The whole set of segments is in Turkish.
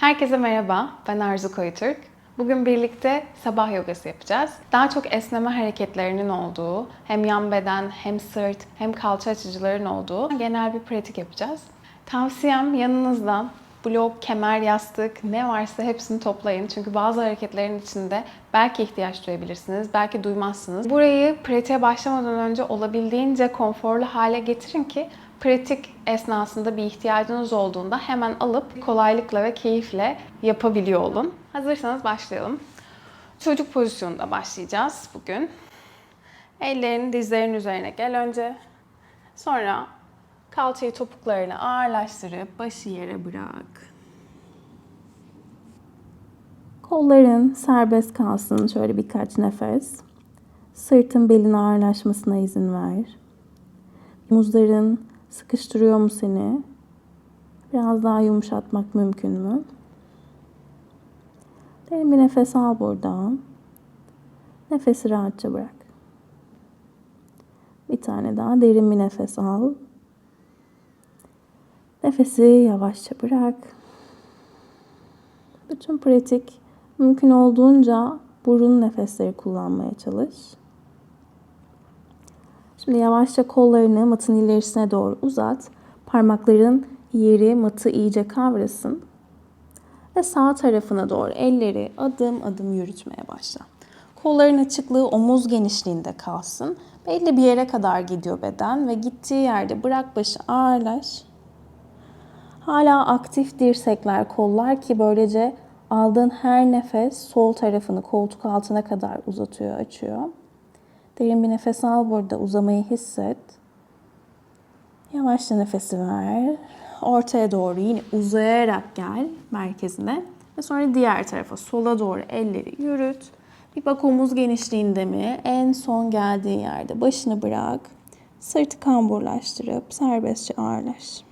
Herkese merhaba, ben Arzu Koyutürk. Bugün birlikte sabah yogası yapacağız. Daha çok esneme hareketlerinin olduğu, hem yan beden, hem sırt, hem kalça açıcıların olduğu genel bir pratik yapacağız. Tavsiyem yanınızda blok, kemer, yastık ne varsa hepsini toplayın. Çünkü bazı hareketlerin içinde belki ihtiyaç duyabilirsiniz, belki duymazsınız. Burayı pratiğe başlamadan önce olabildiğince konforlu hale getirin ki pratik esnasında bir ihtiyacınız olduğunda hemen alıp kolaylıkla ve keyifle yapabiliyor olun. Hazırsanız başlayalım. Çocuk pozisyonunda başlayacağız bugün. Ellerini dizlerin üzerine gel önce. Sonra kalçayı topuklarına ağırlaştırıp başı yere bırak. Kolların serbest kalsın şöyle birkaç nefes. Sırtın belin ağırlaşmasına izin ver. Omuzların sıkıştırıyor mu seni? Biraz daha yumuşatmak mümkün mü? Derin bir nefes al buradan. Nefesi rahatça bırak. Bir tane daha derin bir nefes al. Nefesi yavaşça bırak. Bütün pratik mümkün olduğunca burun nefesleri kullanmaya çalış. Şimdi yavaşça kollarını matın ilerisine doğru uzat. Parmakların yeri matı iyice kavrasın. Ve sağ tarafına doğru elleri adım adım yürütmeye başla. Kolların açıklığı omuz genişliğinde kalsın. Belli bir yere kadar gidiyor beden ve gittiği yerde bırak başı ağırlaş. Hala aktif dirsekler, kollar ki böylece aldığın her nefes sol tarafını koltuk altına kadar uzatıyor, açıyor. Derin bir nefes al burada, uzamayı hisset. Yavaşça nefesi ver. Ortaya doğru yine uzayarak gel merkezine. Ve sonra diğer tarafa, sola doğru elleri yürüt. Bir bak omuz genişliğinde mi? En son geldiği yerde başını bırak. Sırtı kamburlaştırıp serbestçe ağırlaş.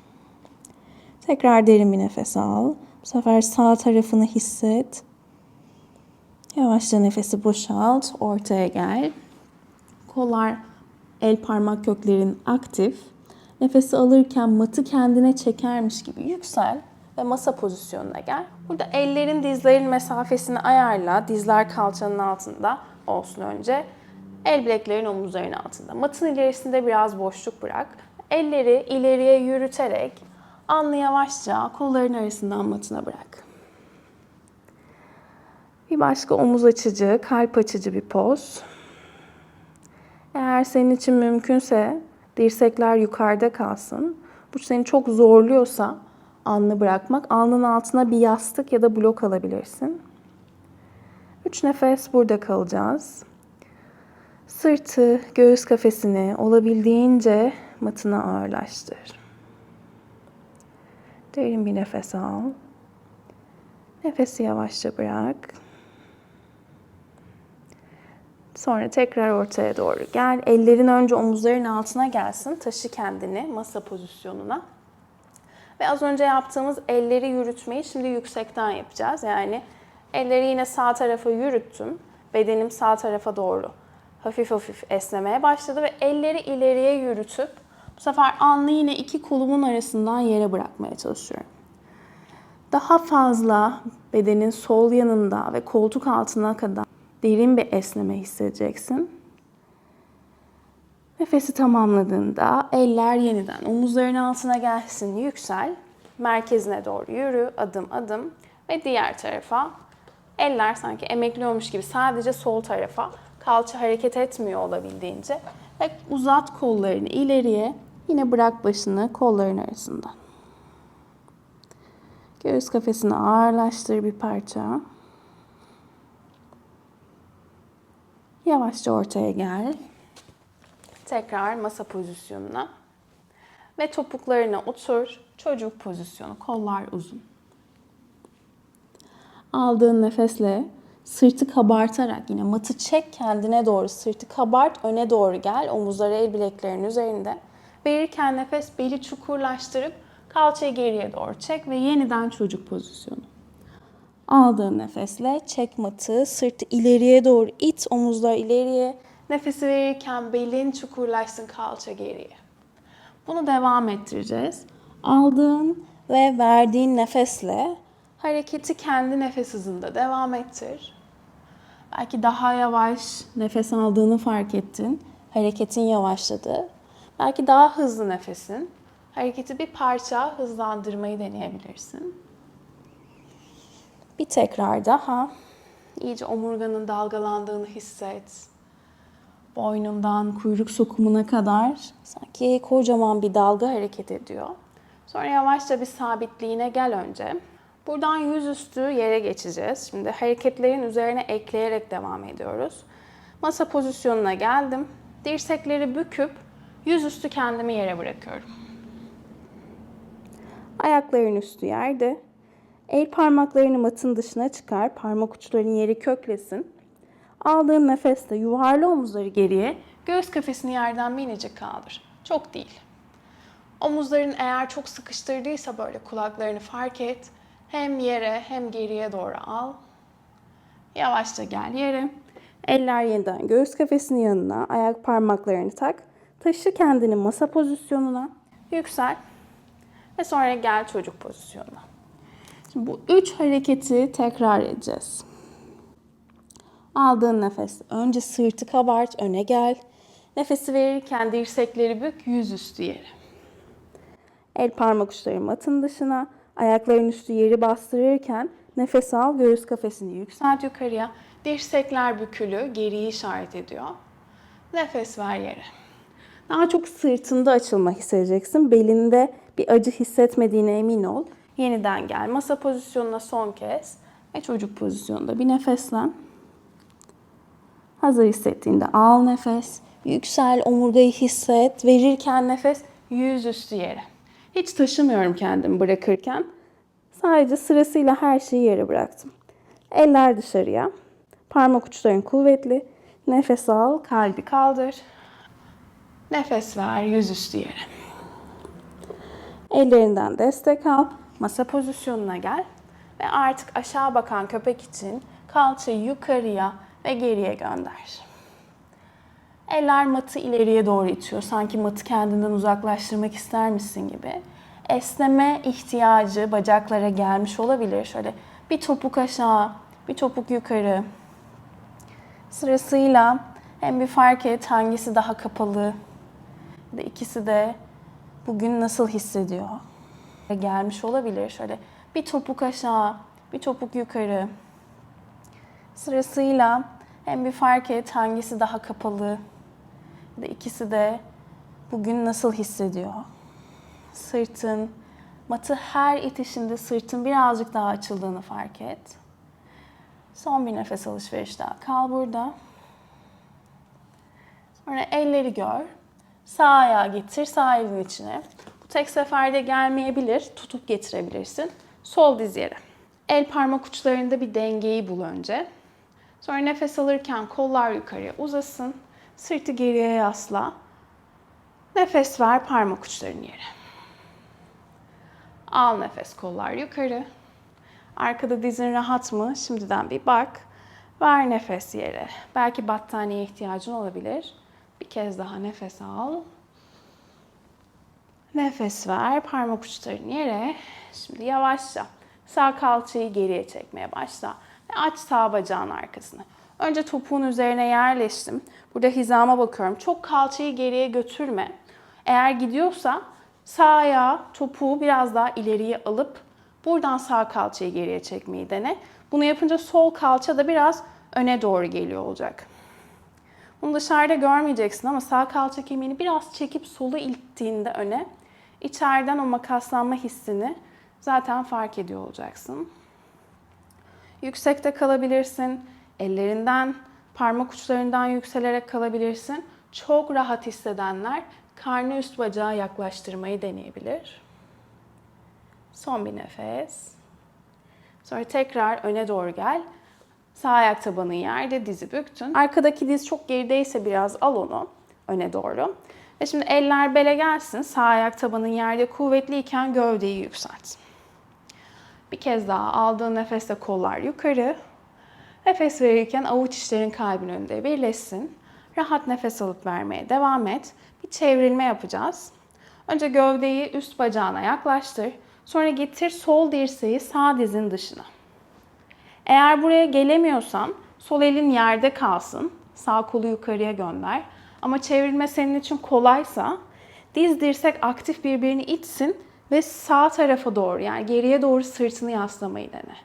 Tekrar derin bir nefes al. Bu sefer sağ tarafını hisset. Yavaşça nefesi boşalt. Ortaya gel. Kollar, el parmak köklerin aktif. Nefesi alırken matı kendine çekermiş gibi yüksel ve masa pozisyonuna gel. Burada ellerin dizlerin mesafesini ayarla. Dizler kalçanın altında olsun önce. El bileklerin omuzların altında. Matın ilerisinde biraz boşluk bırak. Elleri ileriye yürüterek alnı yavaşça kolların arasından matına bırak. Bir başka omuz açıcı, kalp açıcı bir poz. Eğer senin için mümkünse dirsekler yukarıda kalsın. Bu seni çok zorluyorsa alnı bırakmak. Alnın altına bir yastık ya da blok alabilirsin. Üç nefes burada kalacağız. Sırtı, göğüs kafesini olabildiğince matına ağırlaştır. Derin bir nefes al. Nefesi yavaşça bırak. Sonra tekrar ortaya doğru gel. Ellerin önce omuzların altına gelsin. Taşı kendini masa pozisyonuna. Ve az önce yaptığımız elleri yürütmeyi şimdi yüksekten yapacağız. Yani elleri yine sağ tarafa yürüttüm. Bedenim sağ tarafa doğru hafif hafif esnemeye başladı ve elleri ileriye yürütüp bu sefer alnı yine iki kolumun arasından yere bırakmaya çalışıyorum. Daha fazla bedenin sol yanında ve koltuk altına kadar derin bir esneme hissedeceksin. Nefesi tamamladığında eller yeniden omuzların altına gelsin, yüksel. Merkezine doğru yürü, adım adım ve diğer tarafa. Eller sanki emekliyormuş gibi sadece sol tarafa. Kalça hareket etmiyor olabildiğince. Ve uzat kollarını ileriye. Yine bırak başını kolların arasından. Göğüs kafesini ağırlaştır bir parça. Yavaşça ortaya gel. Tekrar masa pozisyonuna. Ve topuklarına otur. Çocuk pozisyonu. Kollar uzun. Aldığın nefesle sırtı kabartarak yine matı çek kendine doğru. Sırtı kabart, öne doğru gel. Omuzları el bileklerin üzerinde. Verirken nefes beli çukurlaştırıp kalçayı geriye doğru çek ve yeniden çocuk pozisyonu. Aldığın nefesle çek matı, sırtı ileriye doğru it, omuzlar ileriye. Nefesi verirken belin çukurlaşsın, kalça geriye. Bunu devam ettireceğiz. Aldığın ve verdiğin nefesle Hareketi kendi nefes hızında devam ettir. Belki daha yavaş nefes aldığını fark ettin. Hareketin yavaşladı. Belki daha hızlı nefesin. Hareketi bir parça hızlandırmayı deneyebilirsin. Bir tekrar daha. İyice omurganın dalgalandığını hisset. Boynundan kuyruk sokumuna kadar sanki kocaman bir dalga hareket ediyor. Sonra yavaşça bir sabitliğine gel önce. Buradan yüzüstü yere geçeceğiz. Şimdi hareketlerin üzerine ekleyerek devam ediyoruz. Masa pozisyonuna geldim. Dirsekleri büküp yüzüstü kendimi yere bırakıyorum. Ayakların üstü yerde. El parmaklarını matın dışına çıkar. Parmak uçların yeri köklesin. Aldığın nefeste yuvarla omuzları geriye. Göğüs kafesini yerden minicik kaldır. Çok değil. Omuzların eğer çok sıkıştırdıysa böyle kulaklarını fark et. Hem yere hem geriye doğru al. Yavaşça gel yere. Eller yeniden göğüs kafesinin yanına. Ayak parmaklarını tak. Taşı kendini masa pozisyonuna. Yüksel. Ve sonra gel çocuk pozisyonuna. Şimdi bu üç hareketi tekrar edeceğiz. Aldığın nefes. Önce sırtı kabart, öne gel. Nefesi verirken dirsekleri bük, yüzüstü yere. El parmak uçları matın dışına. Ayakların üstü yeri bastırırken nefes al, göğüs kafesini yükselt yukarıya. Dirsekler bükülü, geriyi işaret ediyor. Nefes ver yere. Daha çok sırtında açılma hissedeceksin. Belinde bir acı hissetmediğine emin ol. Yeniden gel. Masa pozisyonuna son kez. Ve çocuk pozisyonunda bir nefeslen. Hazır hissettiğinde al nefes. Yüksel, omurgayı hisset. Verirken nefes yüzüstü yere. Hiç taşımıyorum kendimi bırakırken. Sadece sırasıyla her şeyi yere bıraktım. Eller dışarıya. Parmak uçların kuvvetli. Nefes al, kalbi kaldır. Nefes ver yüzüstü yere. Ellerinden destek al. Masa pozisyonuna gel. Ve artık aşağı bakan köpek için kalçayı yukarıya ve geriye gönder. Eller matı ileriye doğru itiyor. Sanki matı kendinden uzaklaştırmak ister misin gibi. Esneme ihtiyacı bacaklara gelmiş olabilir. Şöyle bir topuk aşağı, bir topuk yukarı. Sırasıyla hem bir fark et hangisi daha kapalı ikisi de bugün nasıl hissediyor. Gelmiş olabilir. Şöyle bir topuk aşağı, bir topuk yukarı. Sırasıyla hem bir fark et hangisi daha kapalı ya da ikisi de bugün nasıl hissediyor. Sırtın, matı her itişinde sırtın birazcık daha açıldığını fark et. Son bir nefes alışveriş daha. Kal burada. Sonra elleri gör. Sağ ayağı getir sağ elin içine. Tek seferde gelmeyebilir. Tutup getirebilirsin. Sol diz yere. El parmak uçlarında bir dengeyi bul önce. Sonra nefes alırken kollar yukarıya uzasın. Sırtı geriye yasla. Nefes ver parmak uçların yere. Al nefes kollar yukarı. Arkada dizin rahat mı? Şimdiden bir bak. Ver nefes yere. Belki battaniyeye ihtiyacın olabilir. Bir kez daha nefes al. Nefes ver. Parmak uçların yere. Şimdi yavaşça sağ kalçayı geriye çekmeye başla. Ve aç sağ bacağın arkasını. Önce topuğun üzerine yerleştim. Burada hizama bakıyorum. Çok kalçayı geriye götürme. Eğer gidiyorsa sağ ayağı topuğu biraz daha ileriye alıp buradan sağ kalçayı geriye çekmeyi dene. Bunu yapınca sol kalça da biraz öne doğru geliyor olacak. Bunu dışarıda görmeyeceksin ama sağ kalça kemiğini biraz çekip solu ittiğinde öne içeriden o makaslanma hissini zaten fark ediyor olacaksın. Yüksekte kalabilirsin. Ellerinden, parmak uçlarından yükselerek kalabilirsin. Çok rahat hissedenler karnı üst bacağı yaklaştırmayı deneyebilir. Son bir nefes. Sonra tekrar öne doğru gel. Sağ ayak tabanı yerde, dizi büktün. Arkadaki diz çok gerideyse biraz al onu öne doğru. Ve şimdi eller bele gelsin. Sağ ayak tabanın yerde kuvvetliyken gövdeyi yükselt. Bir kez daha aldığın nefeste kollar yukarı. Nefes verirken avuç içlerin kalbin önünde birleşsin. Rahat nefes alıp vermeye devam et. Bir çevrilme yapacağız. Önce gövdeyi üst bacağına yaklaştır. Sonra getir sol dirseği sağ dizin dışına. Eğer buraya gelemiyorsan sol elin yerde kalsın. Sağ kolu yukarıya gönder. Ama çevrilme senin için kolaysa diz dirsek aktif birbirini itsin ve sağ tarafa doğru yani geriye doğru sırtını yaslamayı dene.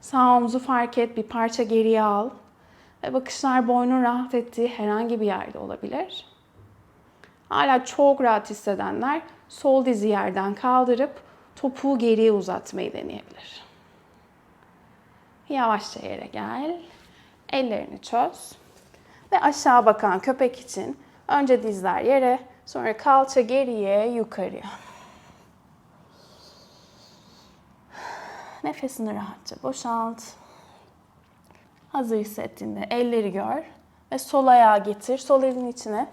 Sağ omuzu fark et, bir parça geriye al. Ve bakışlar boynun rahat ettiği herhangi bir yerde olabilir. Hala çok rahat hissedenler sol dizi yerden kaldırıp topuğu geriye uzatmayı deneyebilir. Yavaşça yere gel. Ellerini çöz. Ve aşağı bakan köpek için önce dizler yere, sonra kalça geriye, yukarıya. Nefesini rahatça boşalt. Hazır hissettiğinde elleri gör ve sol ayağı getir. Sol elin içine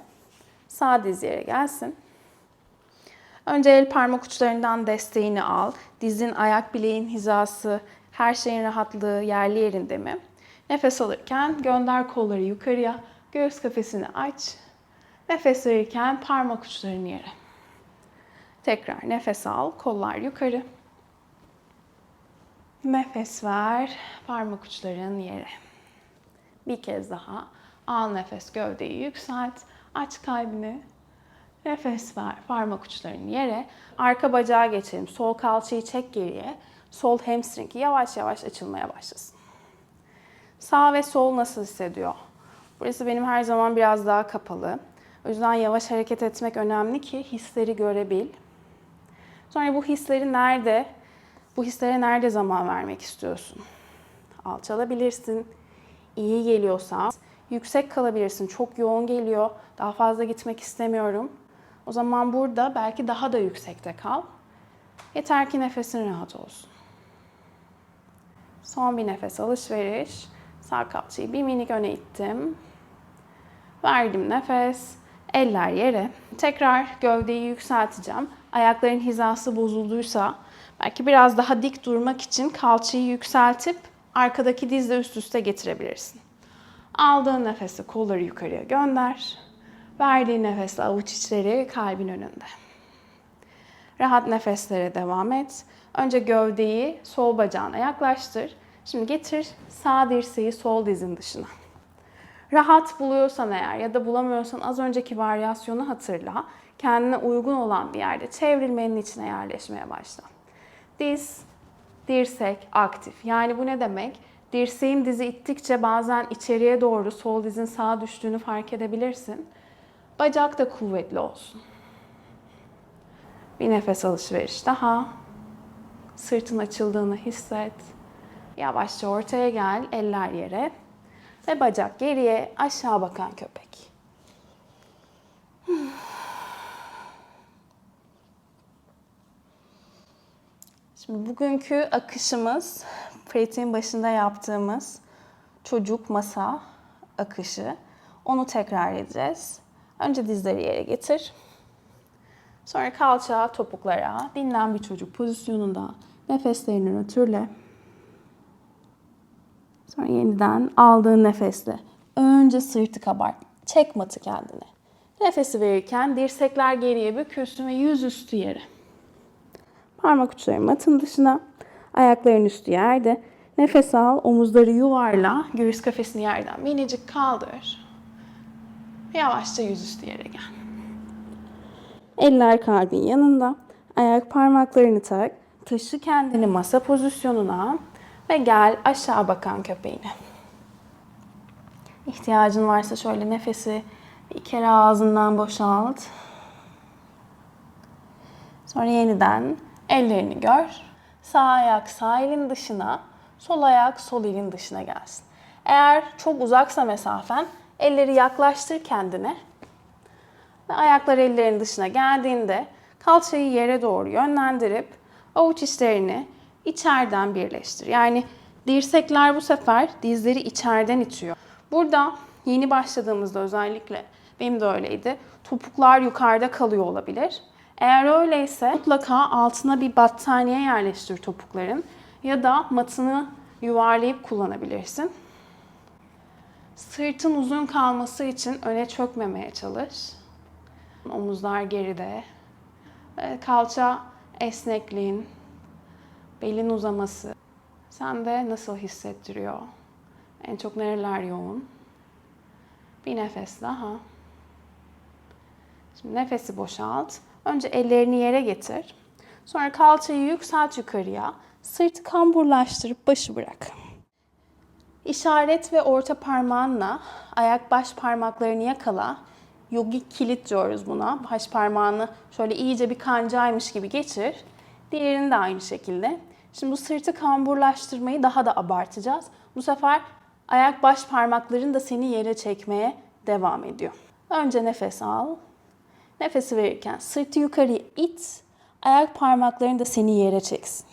sağ diz yere gelsin. Önce el parmak uçlarından desteğini al. Dizin, ayak bileğin hizası, her şeyin rahatlığı yerli yerinde mi? Nefes alırken gönder kolları yukarıya, göğüs kafesini aç. Nefes verirken parmak uçlarını yere. Tekrar nefes al, kollar yukarı. Nefes ver, parmak uçların yere. Bir kez daha. Al nefes, gövdeyi yükselt. Aç kalbini. Nefes ver, parmak uçlarını yere. Arka bacağa geçelim. Sol kalçayı çek geriye. Sol hamstring yavaş yavaş açılmaya başlasın. Sağ ve sol nasıl hissediyor? Burası benim her zaman biraz daha kapalı. O yüzden yavaş hareket etmek önemli ki hisleri görebil. Sonra bu hisleri nerede, bu hislere nerede zaman vermek istiyorsun? Alçalabilirsin. İyi geliyorsa yüksek kalabilirsin. Çok yoğun geliyor. Daha fazla gitmek istemiyorum. O zaman burada belki daha da yüksekte kal. Yeter ki nefesin rahat olsun. Son bir nefes alışveriş. Sağ kalçayı bir minik öne ittim. Verdim nefes. Eller yere. Tekrar gövdeyi yükselteceğim. Ayakların hizası bozulduysa belki biraz daha dik durmak için kalçayı yükseltip arkadaki dizle üst üste getirebilirsin. Aldığın nefesi kolları yukarıya gönder. Verdiğin nefesle avuç içleri kalbin önünde. Rahat nefeslere devam et. Önce gövdeyi sol bacağına yaklaştır. Şimdi getir sağ dirseği sol dizin dışına. Rahat buluyorsan eğer ya da bulamıyorsan az önceki varyasyonu hatırla. Kendine uygun olan bir yerde çevrilmenin içine yerleşmeye başla. Diz, dirsek aktif. Yani bu ne demek? Dirseğin dizi ittikçe bazen içeriye doğru sol dizin sağa düştüğünü fark edebilirsin. Bacak da kuvvetli olsun. Bir nefes alışveriş daha. Sırtın açıldığını hisset. Yavaşça ortaya gel, eller yere. Ve bacak geriye, aşağı bakan köpek. Şimdi bugünkü akışımız, pratiğin başında yaptığımız çocuk masa akışı. Onu tekrar edeceğiz. Önce dizleri yere getir. Sonra kalça topuklara, dinlen bir çocuk pozisyonunda nefeslerini nötrle. Sonra yeniden aldığın nefesle önce sırtı kabart. Çek matı kendine. Nefesi verirken dirsekler geriye bükülsün ve yüz üstü yere. Parmak uçları matın dışına, ayakların üstü yerde. Nefes al, omuzları yuvarla, göğüs kafesini yerden minicik kaldır. Yavaşça yüzüstü yere gel. Eller kalbin yanında. Ayak parmaklarını tak. Taşı kendini masa pozisyonuna ve gel aşağı bakan köpeğine. İhtiyacın varsa şöyle nefesi bir kere ağzından boşalt. Sonra yeniden ellerini gör. Sağ ayak sağ elin dışına, sol ayak sol elin dışına gelsin. Eğer çok uzaksa mesafen elleri yaklaştır kendine. Ve ayaklar ellerin dışına geldiğinde kalçayı yere doğru yönlendirip avuç içlerini içeriden birleştir. Yani dirsekler bu sefer dizleri içeriden itiyor. Burada yeni başladığımızda özellikle benim de öyleydi. Topuklar yukarıda kalıyor olabilir. Eğer öyleyse mutlaka altına bir battaniye yerleştir topukların ya da matını yuvarlayıp kullanabilirsin. Sırtın uzun kalması için öne çökmemeye çalış. Omuzlar geride. Kalça esnekliğin belin uzaması sende nasıl hissettiriyor? En çok nereler yoğun? Bir nefes daha. Şimdi nefesi boşalt. Önce ellerini yere getir. Sonra kalçayı yükselt yukarıya. Sırtı kamburlaştırıp başı bırak. İşaret ve orta parmağınla ayak baş parmaklarını yakala. Yogi kilit diyoruz buna. Baş parmağını şöyle iyice bir kancaymış gibi geçir. Diğerini de aynı şekilde. Şimdi bu sırtı kamburlaştırmayı daha da abartacağız. Bu sefer ayak baş parmakların da seni yere çekmeye devam ediyor. Önce nefes al. Nefesi verirken sırtı yukarıya it. Ayak parmakların da seni yere çeksin.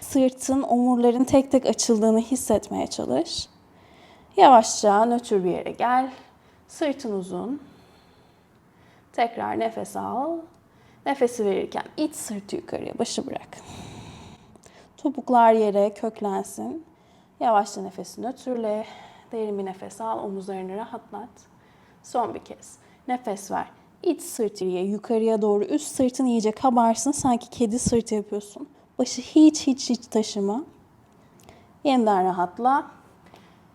Sırtın, omurların tek tek açıldığını hissetmeye çalış. Yavaşça nötr bir yere gel. Sırtın uzun. Tekrar nefes al. Nefesi verirken it sırtı yukarıya, başı bırak. Topuklar yere köklensin. Yavaşça nefesi nötrle. Derin bir nefes al, omuzlarını rahatlat. Son bir kez. Nefes ver. İç sırt yukarıya doğru. Üst sırtın iyice kabarsın. Sanki kedi sırtı yapıyorsun. Başı hiç hiç hiç taşıma. Yeniden rahatla.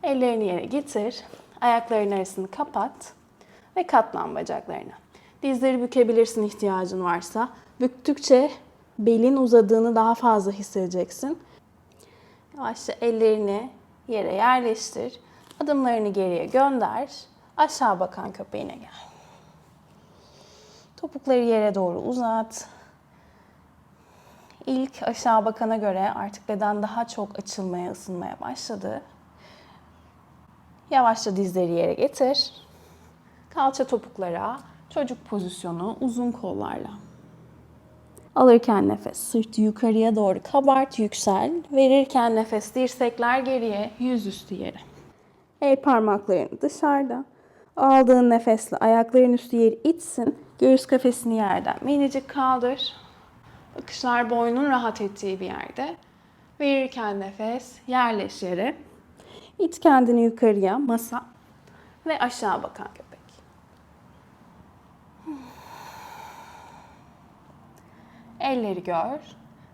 Ellerini yere getir. Ayakların arasını kapat. Ve katlan bacaklarına. Dizleri bükebilirsin ihtiyacın varsa. Büktükçe belin uzadığını daha fazla hissedeceksin. Yavaşça ellerini yere yerleştir. Adımlarını geriye gönder. Aşağı bakan köpeğine gel. Topukları yere doğru uzat. İlk aşağı bakana göre artık beden daha çok açılmaya, ısınmaya başladı. Yavaşça dizleri yere getir. Kalça topuklara, çocuk pozisyonu uzun kollarla. Alırken nefes sırt yukarıya doğru kabart, yüksel. Verirken nefes dirsekler geriye, yüzüstü yere. El parmakların dışarıda. Aldığın nefesle ayakların üstü yeri itsin. Göğüs kafesini yerden minicik kaldır. Bakışlar boynun rahat ettiği bir yerde. Verirken nefes yerleş yere. İt kendini yukarıya, masa ve aşağı bakan köpek. Elleri gör.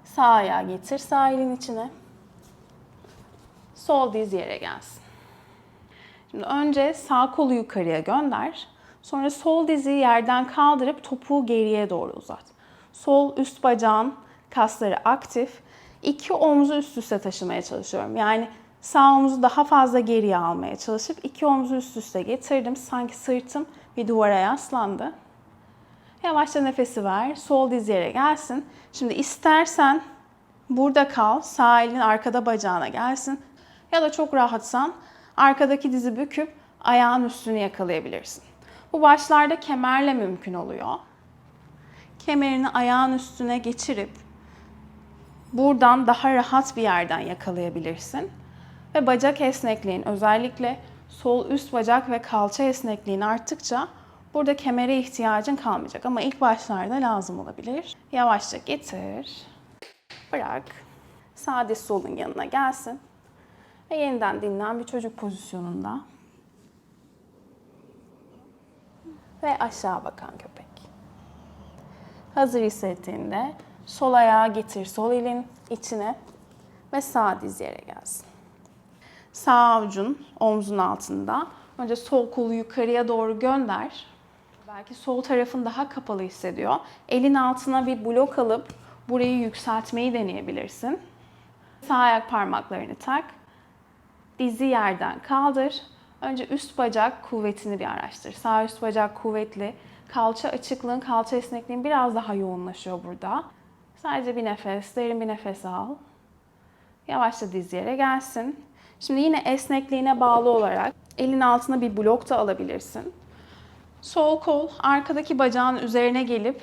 Sağ ayağı getir sağ elin içine. Sol diz yere gelsin. Şimdi önce sağ kolu yukarıya gönder. Sonra sol dizi yerden kaldırıp topuğu geriye doğru uzat. Sol üst bacağın kasları aktif. İki omuzu üst üste taşımaya çalışıyorum. Yani sağ omuzu daha fazla geriye almaya çalışıp iki omuzu üst üste getirdim. Sanki sırtım bir duvara yaslandı. Yavaşça nefesi ver. Sol diz yere gelsin. Şimdi istersen burada kal. Sağ elin arkada bacağına gelsin. Ya da çok rahatsan arkadaki dizi büküp ayağın üstünü yakalayabilirsin. Bu başlarda kemerle mümkün oluyor. Kemerini ayağın üstüne geçirip buradan daha rahat bir yerden yakalayabilirsin. Ve bacak esnekliğin özellikle sol üst bacak ve kalça esnekliğin arttıkça burada kemere ihtiyacın kalmayacak ama ilk başlarda lazım olabilir. Yavaşça getir. Bırak. Sağ diz solun yanına gelsin. Ve yeniden dinlen bir çocuk pozisyonunda. Ve aşağı bakan köpek. Hazır hissettiğinde sol ayağı getir sol elin içine ve sağ diz yere gelsin. Sağ avucun omzun altında. Önce sol kolu yukarıya doğru gönder. Belki sol tarafın daha kapalı hissediyor. Elin altına bir blok alıp burayı yükseltmeyi deneyebilirsin. Sağ ayak parmaklarını tak. Dizi yerden kaldır. Önce üst bacak kuvvetini bir araştır. Sağ üst bacak kuvvetli. Kalça açıklığın, kalça esnekliğin biraz daha yoğunlaşıyor burada. Sadece bir nefes, derin bir nefes al. Yavaşça diz yere gelsin. Şimdi yine esnekliğine bağlı olarak elin altına bir blok da alabilirsin. Sol kol arkadaki bacağın üzerine gelip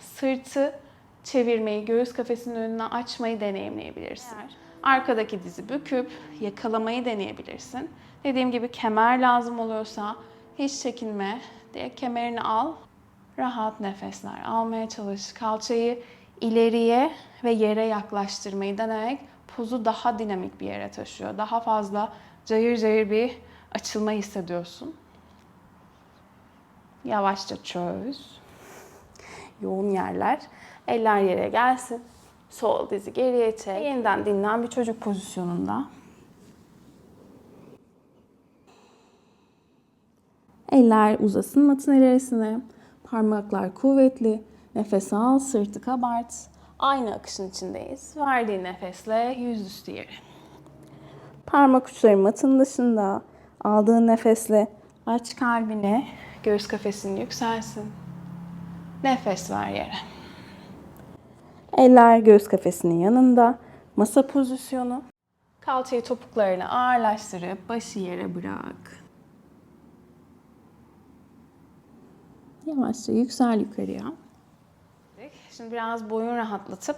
sırtı çevirmeyi, göğüs kafesinin önüne açmayı deneyimleyebilirsin. Arkadaki dizi büküp yakalamayı deneyebilirsin. Dediğim gibi kemer lazım oluyorsa hiç çekinme. Direkt kemerini al. Rahat nefesler almaya çalış. Kalçayı ileriye ve yere yaklaştırmayı denerek pozu daha dinamik bir yere taşıyor. Daha fazla cayır cayır bir açılma hissediyorsun. Yavaşça çöz. Yoğun yerler. Eller yere gelsin. Sol dizi geriye çek. Yeniden dinlen bir çocuk pozisyonunda. Eller uzasın matın ilerisine. Parmaklar kuvvetli. Nefes al, sırtı kabart. Aynı akışın içindeyiz. Verdiğin nefesle yüzüstü yere. Parmak uçları matın dışında. Aldığın nefesle aç kalbini. Göğüs kafesin yükselsin. Nefes ver yere. Eller göğüs kafesinin yanında. Masa pozisyonu. Kalçayı topuklarına ağırlaştırıp başı yere bırak. Yavaşça yüksel yukarıya. Şimdi biraz boyun rahatlatıp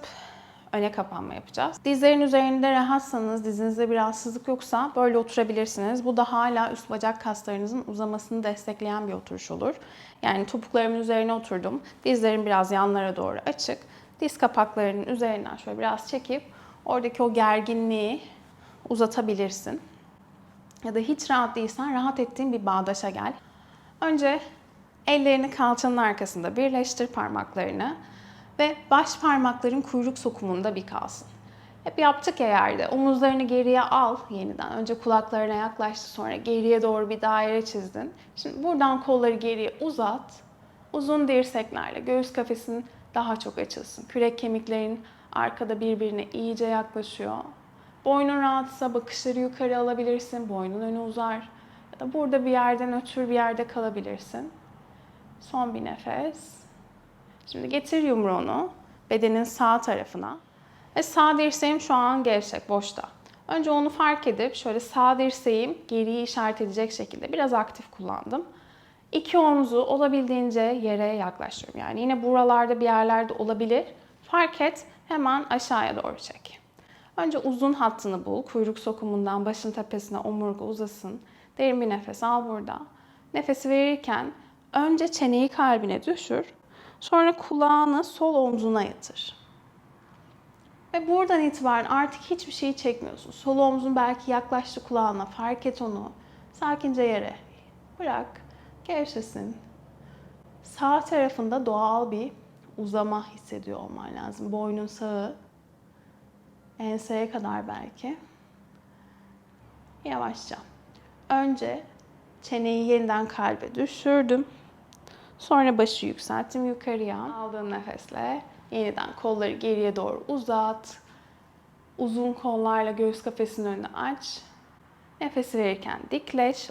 öne kapanma yapacağız. Dizlerin üzerinde rahatsanız, dizinizde bir rahatsızlık yoksa böyle oturabilirsiniz. Bu da hala üst bacak kaslarınızın uzamasını destekleyen bir oturuş olur. Yani topuklarımın üzerine oturdum. Dizlerim biraz yanlara doğru açık. Diz kapaklarının üzerinden şöyle biraz çekip oradaki o gerginliği uzatabilirsin. Ya da hiç rahat değilsen rahat ettiğin bir bağdaşa gel. Önce ellerini kalçanın arkasında birleştir parmaklarını ve baş parmakların kuyruk sokumunda bir kalsın. Hep yaptık ya yerde. Omuzlarını geriye al yeniden. Önce kulaklarına yaklaştı sonra geriye doğru bir daire çizdin. Şimdi buradan kolları geriye uzat. Uzun dirseklerle göğüs kafesin daha çok açılsın. Kürek kemiklerin arkada birbirine iyice yaklaşıyor. Boynun rahatsa bakışları yukarı alabilirsin. Boynun önü uzar. Ya da burada bir yerden ötür bir yerde kalabilirsin. Son bir nefes. Şimdi getir yumruğunu bedenin sağ tarafına. Ve sağ dirseğim şu an gevşek, boşta. Önce onu fark edip şöyle sağ dirseğim geriyi işaret edecek şekilde biraz aktif kullandım. İki omzu olabildiğince yere yaklaştırıyorum. Yani yine buralarda bir yerlerde olabilir. Fark et, hemen aşağıya doğru çek. Önce uzun hattını bul. Kuyruk sokumundan başın tepesine omurga uzasın. Derin bir nefes al burada. Nefesi verirken önce çeneyi kalbine düşür. Sonra kulağını sol omzuna yatır. Ve buradan itibaren artık hiçbir şeyi çekmiyorsun. Sol omzun belki yaklaştı kulağına. Fark et onu. Sakince yere bırak. Gevşesin. Sağ tarafında doğal bir uzama hissediyor olman lazım. Boynun sağı. Enseye kadar belki. Yavaşça. Önce çeneyi yeniden kalbe düşürdüm. Sonra başı yükselttim yukarıya. Aldığın nefesle yeniden kolları geriye doğru uzat. Uzun kollarla göğüs kafesinin önünü aç. Nefesi verirken dikleş.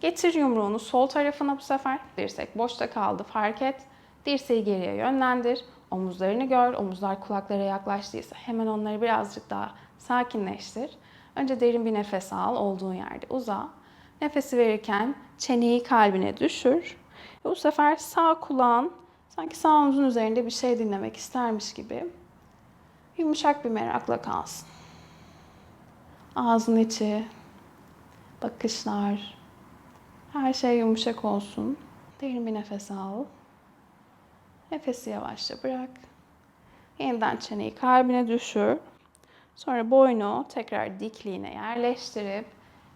Getir yumruğunu sol tarafına bu sefer. Dirsek boşta kaldı fark et. Dirseği geriye yönlendir. Omuzlarını gör. Omuzlar kulaklara yaklaştıysa hemen onları birazcık daha sakinleştir. Önce derin bir nefes al. Olduğun yerde uza. Nefesi verirken çeneyi kalbine düşür. Bu sefer sağ kulağın sanki sağ omzun üzerinde bir şey dinlemek istermiş gibi yumuşak bir merakla kalsın. Ağzın içi, bakışlar, her şey yumuşak olsun. Derin bir nefes al. Nefesi yavaşça bırak. Yeniden çeneyi kalbine düşür. Sonra boynu tekrar dikliğine yerleştirip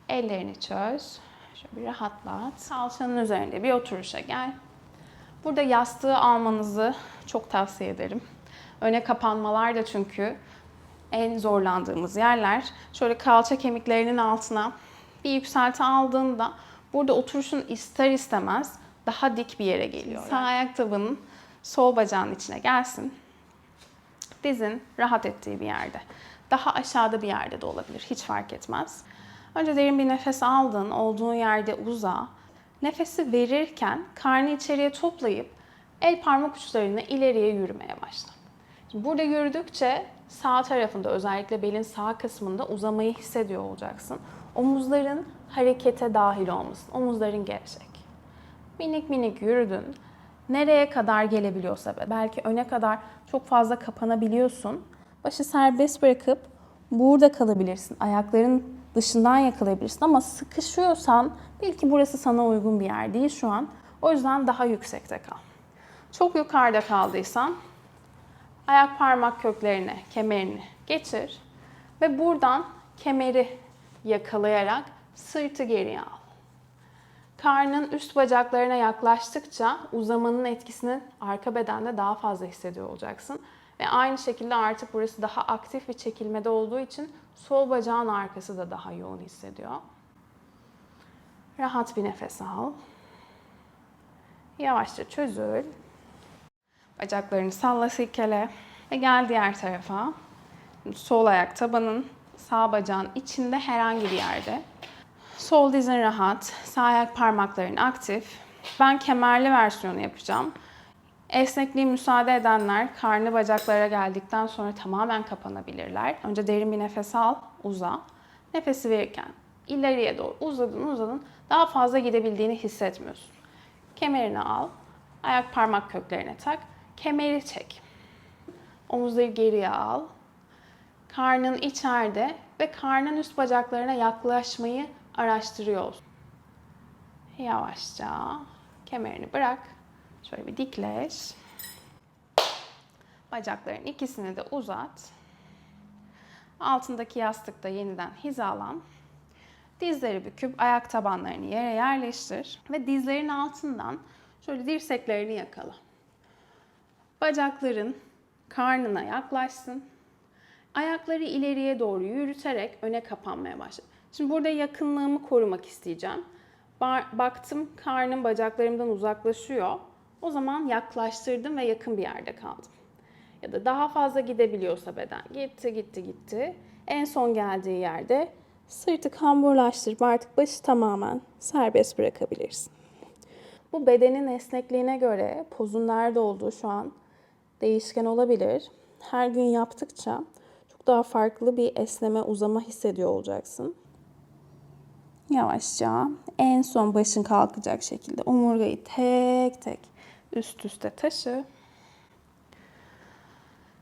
ellerini çöz. Şöyle bir rahatlat. Kalçanın üzerinde bir oturuşa gel. Burada yastığı almanızı çok tavsiye ederim. Öne kapanmalar da çünkü en zorlandığımız yerler. Şöyle kalça kemiklerinin altına bir yükselti aldığında burada oturuşun ister istemez daha dik bir yere geliyor. Sağ ayak tabanın sol bacağın içine gelsin. Dizin rahat ettiği bir yerde. Daha aşağıda bir yerde de olabilir. Hiç fark etmez. Önce derin bir nefes aldın. Olduğun yerde uza. Nefesi verirken karnı içeriye toplayıp el parmak uçlarını ileriye yürümeye başla. Şimdi burada yürüdükçe sağ tarafında özellikle belin sağ kısmında uzamayı hissediyor olacaksın. Omuzların harekete dahil olmasın. Omuzların gevşek. Minik minik yürüdün. Nereye kadar gelebiliyorsa belki öne kadar çok fazla kapanabiliyorsun. Başı serbest bırakıp burada kalabilirsin. Ayakların dışından yakalayabilirsin ama sıkışıyorsan bil ki burası sana uygun bir yer değil şu an. O yüzden daha yüksekte kal. Çok yukarıda kaldıysan ayak parmak köklerine, kemerini geçir ve buradan kemeri yakalayarak sırtı geriye al. Karnın üst bacaklarına yaklaştıkça uzamanın etkisini arka bedende daha fazla hissediyor olacaksın. Ve aynı şekilde artık burası daha aktif bir çekilmede olduğu için sol bacağın arkası da daha yoğun hissediyor. Rahat bir nefes al. Yavaşça çözül. Bacaklarını salla silkele. Ve gel diğer tarafa. Sol ayak tabanın, sağ bacağın içinde herhangi bir yerde. Sol dizin rahat, sağ ayak parmakların aktif. Ben kemerli versiyonu yapacağım. Esnekliği müsaade edenler karnı bacaklara geldikten sonra tamamen kapanabilirler. Önce derin bir nefes al, uza. Nefesi verirken ileriye doğru uzadın uzadın daha fazla gidebildiğini hissetmiyorsun. Kemerini al, ayak parmak köklerine tak, kemeri çek. Omuzları geriye al. Karnın içeride ve karnın üst bacaklarına yaklaşmayı araştırıyor olsun. Yavaşça kemerini bırak. Şöyle bir dikleş. Bacakların ikisini de uzat. Altındaki yastıkta yeniden hizalan. Dizleri büküp ayak tabanlarını yere yerleştir ve dizlerin altından şöyle dirseklerini yakala. Bacakların karnına yaklaşsın. Ayakları ileriye doğru yürüterek öne kapanmaya başla. Şimdi burada yakınlığımı korumak isteyeceğim. Ba- Baktım karnım bacaklarımdan uzaklaşıyor. O zaman yaklaştırdım ve yakın bir yerde kaldım. Ya da daha fazla gidebiliyorsa beden gitti gitti gitti. En son geldiği yerde sırtı kamburlaştırıp artık başı tamamen serbest bırakabilirsin. Bu bedenin esnekliğine göre pozun nerede olduğu şu an değişken olabilir. Her gün yaptıkça çok daha farklı bir esneme, uzama hissediyor olacaksın. Yavaşça en son başın kalkacak şekilde omurgayı tek tek üst üste taşı.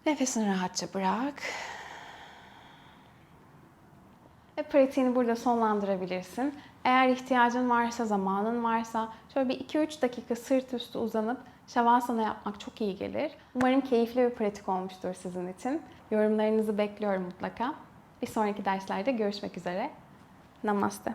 Nefesini rahatça bırak. Ve pratiğini burada sonlandırabilirsin. Eğer ihtiyacın varsa, zamanın varsa şöyle bir 2-3 dakika sırt üstü uzanıp şavasana yapmak çok iyi gelir. Umarım keyifli bir pratik olmuştur sizin için. Yorumlarınızı bekliyorum mutlaka. Bir sonraki derslerde görüşmek üzere. Namaste.